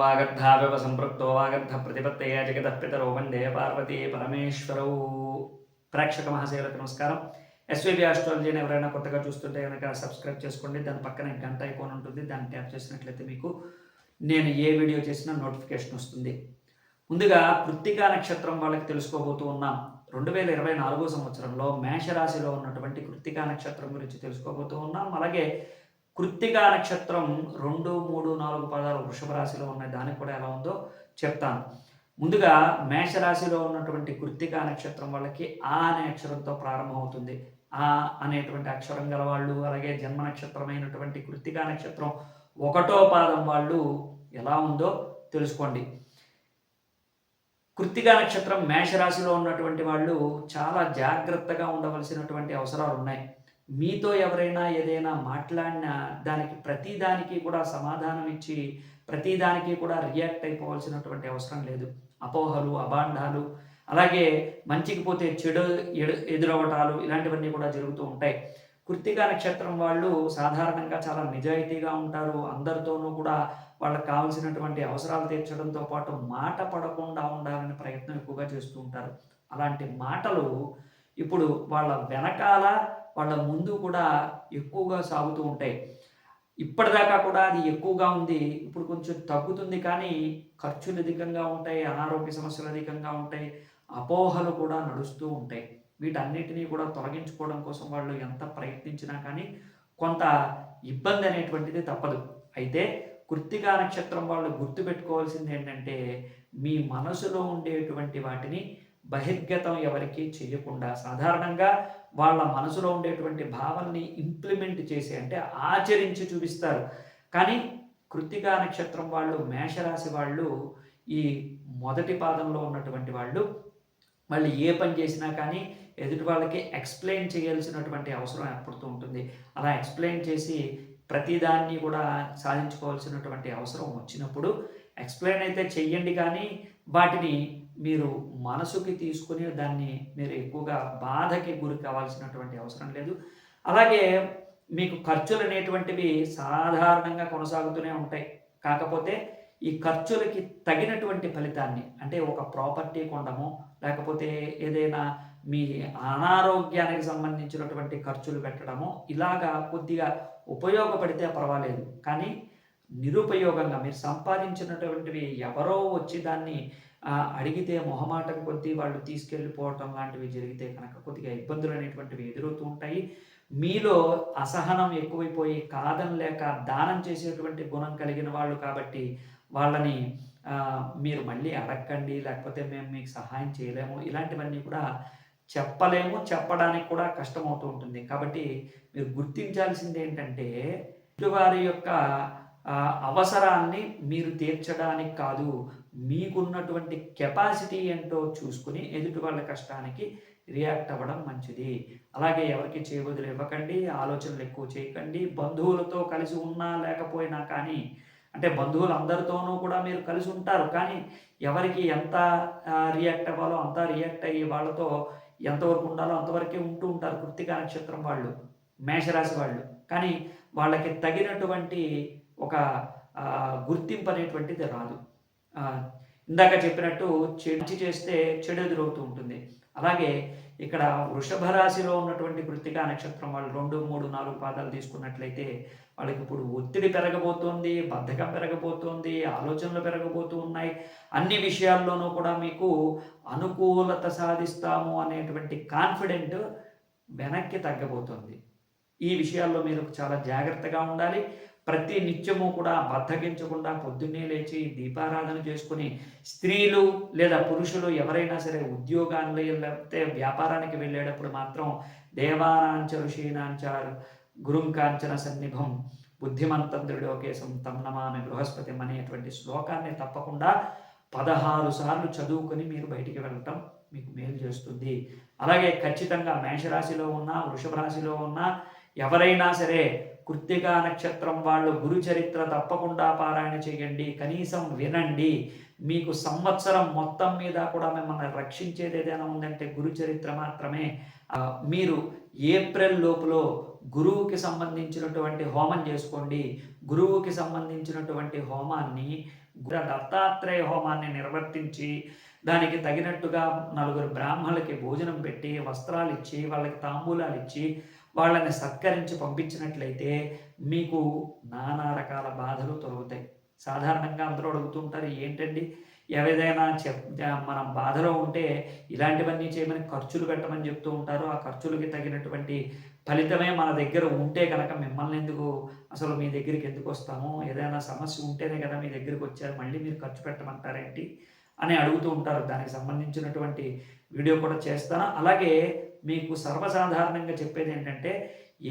వాగర్ధావివ సంపృక్తో వాగర్ధ ప్రతిపత్తయ జగతః పితరో వందే పార్వతీ పరమేశ్వరవు ప్రేక్షక మహాశైలకు నమస్కారం. ఎస్వీబీ ఆస్ట్రాలజీని ఎవరైనా కొత్తగా చూస్తుంటే కనుక సబ్స్క్రైబ్ చేసుకోండి. దాని పక్కన గంట ఐకోన్ ఉంటుంది. దాన్ని ట్యాప్ చేసినట్లయితే మీకు నేను ఏ వీడియో చేసినా నోటిఫికేషన్ వస్తుంది. ముందుగా కృత్తికా నక్షత్రం వాళ్ళకి తెలుసుకోబోతూ ఉన్నాం. రెండు వేల ఇరవై నాలుగో సంవత్సరంలో మేషరాశిలో ఉన్నటువంటి కృత్తికా నక్షత్రం గురించి తెలుసుకోబోతూ ఉన్నాం. అలాగే కృత్తికా నక్షత్రం రెండు మూడు నాలుగు పదాలు వృషభ రాశిలో ఉన్నాయి. దానికి కూడా ఎలా ఉందో చెప్తాను. ముందుగా మేషరాశిలో ఉన్నటువంటి కృత్తికా నక్షత్రం వాళ్ళకి ఆ అనే అక్షరంతో ప్రారంభమవుతుంది ఆ అనేటువంటి అక్షరం గల వాళ్ళు అలాగే జన్మ నక్షత్రమైనటువంటి కృత్తికా నక్షత్రం ఒకటో పాదం వాళ్ళు ఎలా ఉందో తెలుసుకోండి. కృత్తికా నక్షత్రం మేషరాశిలో ఉన్నటువంటి వాళ్ళు చాలా జాగ్రత్తగా ఉండవలసినటువంటి అవసరాలు ఉన్నాయి. మీతో ఎవరైనా ఏదైనా మాట్లాడినా దానికి ప్రతిదానికి కూడా సమాధానం ఇచ్చి ప్రతిదానికి కూడా రియాక్ట్ అయిపోవాల్సినటువంటి అవసరం లేదు. అపోహలు అబాండాలు అలాగే మంచికి పోతే చెడు ఎడు ఎదురవటాలు ఇలాంటివన్నీ కూడా జరుగుతూ ఉంటాయి. కృత్తికా నక్షత్రం వాళ్ళు సాధారణంగా చాలా నిజాయితీగా ఉంటారు. అందరితోనూ కూడా వాళ్ళకి కావాల్సినటువంటి అవసరాలు తీర్చడంతో పాటు మాట పడకుండా ఉండాలనే ప్రయత్నం ఎక్కువగా చేస్తూ ఉంటారు. అలాంటి మాటలు ఇప్పుడు వాళ్ళ వెనకాల వాళ్ళ ముందు కూడా ఎక్కువగా సాగుతూ ఉంటాయి. ఇప్పటిదాకా కూడా అది ఎక్కువగా ఉంది. ఇప్పుడు కొంచెం తగ్గుతుంది కానీ ఖర్చులు అధికంగా ఉంటాయి అనారోగ్య సమస్యలు అధికంగా ఉంటాయి అపోహలు కూడా నడుస్తూ ఉంటాయి. వీటన్నిటినీ కూడా తొలగించుకోవడం కోసం వాళ్ళు ఎంత ప్రయత్నించినా కానీ కొంత ఇబ్బంది అనేటువంటిది తప్పదు. అయితే కృత్తికా నక్షత్రం వాళ్ళు గుర్తుపెట్టుకోవాల్సింది ఏంటంటే మీ మనసులో ఉండేటువంటి వాటిని బహిర్గతం ఎవరికి చేయకుండా సాధారణంగా వాళ్ళ మనసులో ఉండేటువంటి భావనని ఇంప్లిమెంట్ చేసి అంటే ఆచరించి చూపిస్తారు. కానీ కృత్తికా నక్షత్రం వాళ్ళు మేషరాశి వాళ్ళు ఈ మొదటి పాదంలో ఉన్నటువంటి వాళ్ళు వాళ్ళు ఏ పని చేసినా కానీ ఎదుటి వాళ్ళకి ఎక్స్ప్లెయిన్ చేయాల్సినటువంటి అవసరం ఏర్పడుతూ ఉంటుంది. అలా ఎక్స్ప్లెయిన్ చేసి ప్రతిదాన్ని కూడా సాధించుకోవాల్సినటువంటి అవసరం వచ్చినప్పుడు ఎక్స్ప్లెయిన్ అయితే చెయ్యండి కానీ వాటిని మీరు మనసుకి తీసుకుని దాన్ని మీరు ఎక్కువగా బాధకి గురి కావాల్సినటువంటి అవసరం లేదు. అలాగే మీకు ఖర్చులు అనేటువంటివి సాధారణంగా కొనసాగుతూనే ఉంటాయి. కాకపోతే ఈ ఖర్చులకి తగినటువంటి ఫలితాన్ని అంటే ఒక ప్రాపర్టీ కొనడము లేకపోతే ఏదైనా మీ అనారోగ్యానికి సంబంధించినటువంటి ఖర్చులు పెట్టడము ఇలాగా కొద్దిగా ఉపయోగపడితే పర్వాలేదు. కానీ నిరుపయోగంగా మీరు సంపాదించినటువంటివి ఎవరో వచ్చి దాన్ని అడిగితే మొహమాటం కొద్దీ వాళ్ళు తీసుకెళ్ళిపోవటం లాంటివి జరిగితే కనుక కొద్దిగా ఇబ్బందులు అనేటువంటివి ఎదురవుతూ ఉంటాయి. మీలో అసహనం ఎక్కువైపోయి కాదం లేక దానం చేసేటువంటి గుణం కలిగిన వాళ్ళు కాబట్టి వాళ్ళని మీరు మళ్ళీ అడగండి లేకపోతే మేము మీకు సహాయం చేయలేము ఇలాంటివన్నీ కూడా చెప్పలేము చెప్పడానికి కూడా కష్టమవుతూ ఉంటుంది. కాబట్టి మీరు గుర్తించాల్సింది ఏంటంటే వారి యొక్క అవసరాన్ని మీరు తీర్చడానికి కాదు మీకున్నటువంటి కెపాసిటీ ఏంటో చూసుకుని ఎదుటి వాళ్ళ కష్టానికి రియాక్ట్ అవ్వడం మంచిది. అలాగే ఎవరికి చేయబదులు ఇవ్వకండి ఆలోచనలు ఎక్కువ చేయకండి. బంధువులతో కలిసి ఉన్నా లేకపోయినా కానీ అంటే బంధువులు అందరితోనూ కూడా మీరు కలిసి ఉంటారు కానీ ఎవరికి ఎంత రియాక్ట్ అవ్వాలో అంత రియాక్ట్ అయ్యి వాళ్ళతో ఎంతవరకు ఉండాలో అంతవరకే ఉంటూ ఉంటారు కృత్తికా నక్షత్రం వాళ్ళు మేషరాశి వాళ్ళు. కానీ వాళ్ళకి తగినటువంటి ఒక గుర్తింపు అనేటువంటిది రాదు. ఇందాక చెప్పినట్టు చెడు చేస్తే చెడు ఎదురవుతూ ఉంటుంది. అలాగే ఇక్కడ వృషభ రాశిలో ఉన్నటువంటి కృతిక నక్షత్రం వాళ్ళు రెండు మూడు నాలుగు పాదాలు తీసుకున్నట్లయితే వాళ్ళకి ఇప్పుడు ఒత్తిడి పెరగబోతోంది బద్ధకం పెరగబోతోంది ఆలోచనలు పెరగబోతూ ఉన్నాయి. అన్ని విషయాల్లోనూ కూడా మీకు అనుకూలత సాధిస్తాము అనేటువంటి కాన్ఫిడెంట్ వెనక్కి తగ్గబోతోంది. ఈ విషయాల్లో మీరు చాలా జాగ్రత్తగా ఉండాలి. ప్రతి నిత్యము కూడా బద్దగించకుండా పొద్దున్నే లేచి దీపారాధన చేసుకుని స్త్రీలు లేదా పురుషులు ఎవరైనా సరే ఉద్యోగాలు లేకపోతే వ్యాపారానికి వెళ్ళేటప్పుడు మాత్రం దేవానాంచ ఋషీనాంచ గురుంకాంచన సన్నిభం బుద్ధిమంతం దృఢోకేశం తమ్ బృహస్పతి అనేటువంటి శ్లోకాన్ని తప్పకుండా పదహారు సార్లు చదువుకొని మీరు బయటికి వెళ్ళటం మీకు మేలు చేస్తుంది. అలాగే ఖచ్చితంగా మేషరాశిలో ఉన్న వృషభ రాశిలో ఉన్న ఎవరైనా సరే కృత్తికా నక్షత్రం వాళ్ళు గురు చరిత్ర తప్పకుండా పారాయణ చేయండి కనీసం వినండి. మీకు సంవత్సరం మొత్తం మీద కూడా మిమ్మల్ని రక్షించేది ఏదైనా ఉందంటే గురు చరిత్ర మాత్రమే. మీరు ఏప్రిల్ లోపులో గురువుకి సంబంధించినటువంటి హోమం చేసుకోండి. గురువుకి సంబంధించినటువంటి హోమాన్ని గుర దత్తాత్రేయ హోమాన్ని నిర్వర్తించి దానికి తగినట్టుగా నలుగురు బ్రాహ్మణులకి భోజనం పెట్టి వస్త్రాలు ఇచ్చి వాళ్ళకి తాంబూలాలు ఇచ్చి వాళ్ళని సత్కరించి పంపించినట్లయితే మీకు నానా రకాల బాధలు తొలగుతాయి. సాధారణంగా అందరూ అడుగుతుంటారు ఏంటండి? ఏదైనా చెప్ మనం బాధలో ఉంటే ఇలాంటివన్నీ చేయమని ఖర్చులు పెట్టమని చెప్తూ ఉంటారు. ఆ ఖర్చులకి తగినటువంటి ఫలితమే మన దగ్గర ఉంటే కనుక మిమ్మల్ని ఎందుకు అసలు మీ దగ్గరికి ఎందుకు వస్తాము? ఏదైనా సమస్య ఉంటేనే కదా మీ దగ్గరికి వచ్చారు మళ్ళీ మీరు ఖర్చు పెట్టమంటారేంటి? అని అడుగుతూ ఉంటారు. దానికి సంబంధించినటువంటి వీడియో కూడా చేస్తాను. అలాగే మీకు సర్వసాధారణంగా చెప్పేది ఏంటంటే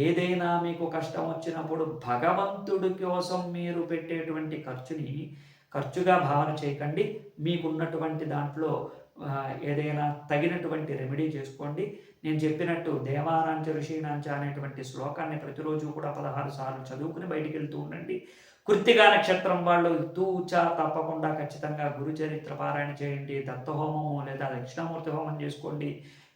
ఏదైనా మీకు కష్టం వచ్చినప్పుడు భగవంతుడి కోసం మీరు పెట్టేటువంటి ఖర్చుని ఖర్చుగా భావన చేయకండి. మీకున్నటువంటి దాంట్లో ఏదైనా తగినటువంటి రెమెడీ చేసుకోండి. నేను చెప్పినట్టు దేవానాంచ ఋషీనాంచ అనేటువంటి శ్లోకాన్ని ప్రతిరోజు కూడా పదహారు సార్లు చదువుకుని బయటికి వెళ్తూ ఉండండి. కృత్తిగా నక్షత్రం వాళ్ళు తూచ తప్పకుండా ఖచ్చితంగా గురుచరిత్ర పారాయణ చేయండి. దత్తహోమము లేదా దక్షిణామూర్తి హోమం చేసుకోండి.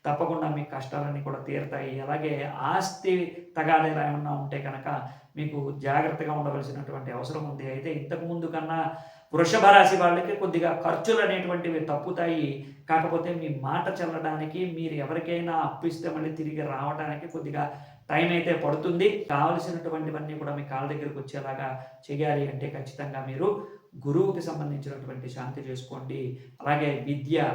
తప్పకుండా మీ కష్టాలన్నీ కూడా తీరుతాయి. అలాగే ఆస్తి తగాదేలా ఏమన్నా ఉంటే కనుక మీకు జాగ్రత్తగా ఉండవలసినటువంటి అవసరం ఉంది. అయితే ఇంతకు ముందు కన్నా వృషభ రాశి వాళ్ళకి కొద్దిగా ఖర్చులు అనేటువంటివి తప్పుతాయి. కాకపోతే మీ మాట చెల్లడానికి మీరు ఎవరికైనా అప్పిస్తే మళ్ళీ తిరిగి రావడానికి కొద్దిగా టైం అయితే పడుతుంది. కావలసినటువంటివన్నీ కూడా మీ కాళ్ళ దగ్గరికి వచ్చేలాగా చేయాలి అంటే ఖచ్చితంగా మీరు గురువుకి సంబంధించినటువంటి శాంతి చేసుకోండి. అలాగే విద్య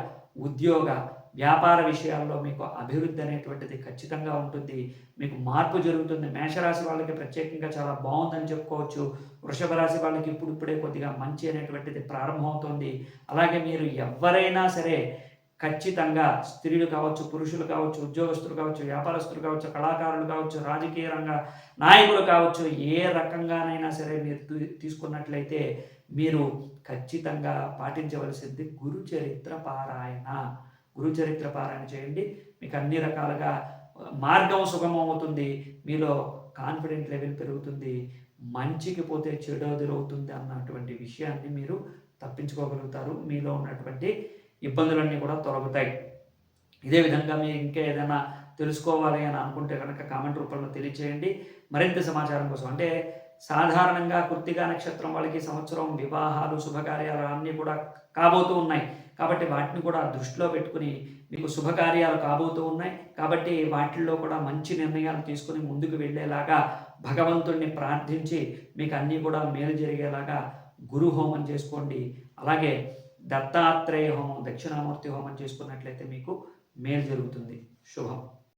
ఉద్యోగ వ్యాపార విషయాల్లో మీకు అభివృద్ధి అనేటువంటిది ఖచ్చితంగా ఉంటుంది. మీకు మార్పు జరుగుతుంది. మేషరాశి వాళ్ళకి ప్రత్యేకంగా చాలా బాగుందని చెప్పుకోవచ్చు. వృషభ రాశి వాళ్ళకి ఇప్పుడిప్పుడే కొద్దిగా మంచి అనేటువంటిది ప్రారంభమవుతుంది. అలాగే మీరు ఎవరైనా సరే ఖచ్చితంగా స్త్రీలు కావచ్చు పురుషులు కావచ్చు ఉద్యోగస్తులు కావచ్చు వ్యాపారస్తులు కావచ్చు కళాకారులు కావచ్చు రాజకీయ రంగ నాయకులు కావచ్చు ఏ రకంగానైనా సరే మీరు తీసుకున్నట్లయితే మీరు ఖచ్చితంగా పాటించవలసింది గురు చరిత్ర పారాయణ. గురు చరిత్ర పారాయణ చేయండి. మీకు అన్ని రకాలుగా మార్గం సుగమం మీలో కాన్ఫిడెంట్ లెవెల్ పెరుగుతుంది. మంచికి పోతే చెడు ఎదురవుతుంది అన్నటువంటి విషయాన్ని మీరు తప్పించుకోగలుగుతారు. మీలో ఉన్నటువంటి ఇబ్బందులన్నీ కూడా తొలగుతాయి. ఇదే విధంగా మీరు ఇంకా ఏదైనా తెలుసుకోవాలి అని అనుకుంటే కనుక కామెంట్ రూపంలో తెలియచేయండి. మరింత సమాచారం కోసం. అంటే సాధారణంగా కృత్తిగా నక్షత్రం వాళ్ళకి సంవత్సరం వివాహాలు శుభకార్యాలు అన్నీ కూడా కాబోతూ ఉన్నాయి. కాబట్టి వాటిని కూడా దృష్టిలో పెట్టుకుని మీకు శుభకార్యాలు కాబోతూ ఉన్నాయి. కాబట్టి వాటిల్లో కూడా మంచి నిర్ణయాలు తీసుకుని ముందుకు వెళ్ళేలాగా భగవంతుణ్ణి ప్రార్థించి మీకు అన్నీ కూడా మేలు జరిగేలాగా గురు హోమం చేసుకోండి. అలాగే దత్తాత్రేయ హోమం దక్షిణామూర్తి హోమం చేసుకున్నట్లయితే మీకు మేలు జరుగుతుంది. శుభం.